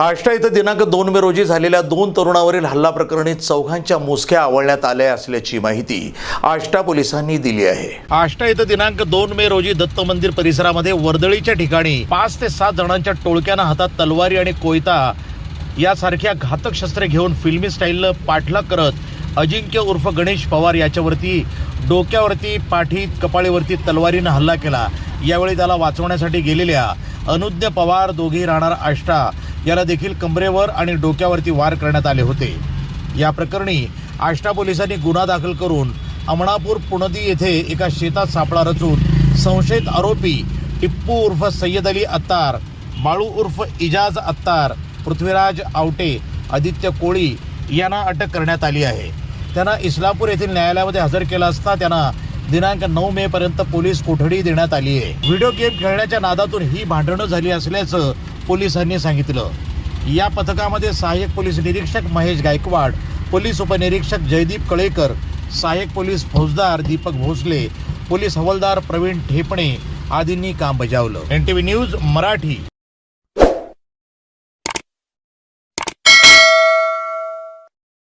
आष्टा इथं दिनांक दोन मे रोजी झालेल्या दोन तरुणावरील हल्ला प्रकरणी चौघांच्या मोजक्या आवळण्यात आल्या असल्याची माहिती आष्टा पोलिसांनी दिली आहे. आष्टा इथं दिनांक दोन मे रोजी दत्त मंदिर परिसरामध्ये वर्दळीच्या ठिकाणी पाच ते सात जणांच्या टोळक्यानं हातात तलवारी आणि कोयता यासारख्या घातक शस्त्रे घेऊन फिल्मी स्टाईलनं पाठलाग करत अजिंक्य उर्फ गणेश पवार याच्यावरती डोक्यावरती पाठीत कपाळीवरती तलवारीनं हल्ला केला. यावेळी त्याला वाचवण्यासाठी गेलेल्या अनुज्ञ पवार दोघे राहणार आष्टा. याला देखील कमरेवर आणि डोक्यावरती वार करण्यात आले होते. या प्रकरणी आष्टा पोलिसांनी गुन्हा दाखल करून अमणापूर पुणदी येथे एका शेतात सापळा रचून संशयित आरोपी टिप्पू उर्फ सय्यद अली अत्तार बाळू उर्फ इजाज अत्तार पृथ्वीराज आवटे आदित्य कोळी यांना अटक करण्यात आली आहे. त्यांना इस्लामपूर येथील न्यायालयामध्ये हजर केला असता त्यांना दिनांक नऊ मे पर्यंत पोलीस कोठडी देण्यात आली आहे. व्हिडिओ गेम खेळण्याच्या नादातून ही भांडणं झाली असल्याचं पोलिसांनी सांगितलं. या पथकामध्ये सहाय्यक पोलीस निरीक्षक महेश गायकवाड पोलीस उपनिरीक्षक जयदीप कळेकर सहाय्यक पोलीस फौजदार दीपक भोसले पोलीस हवालदार प्रवीण ठेपणे आदींनी काम बजावलं. N T V news Marathi.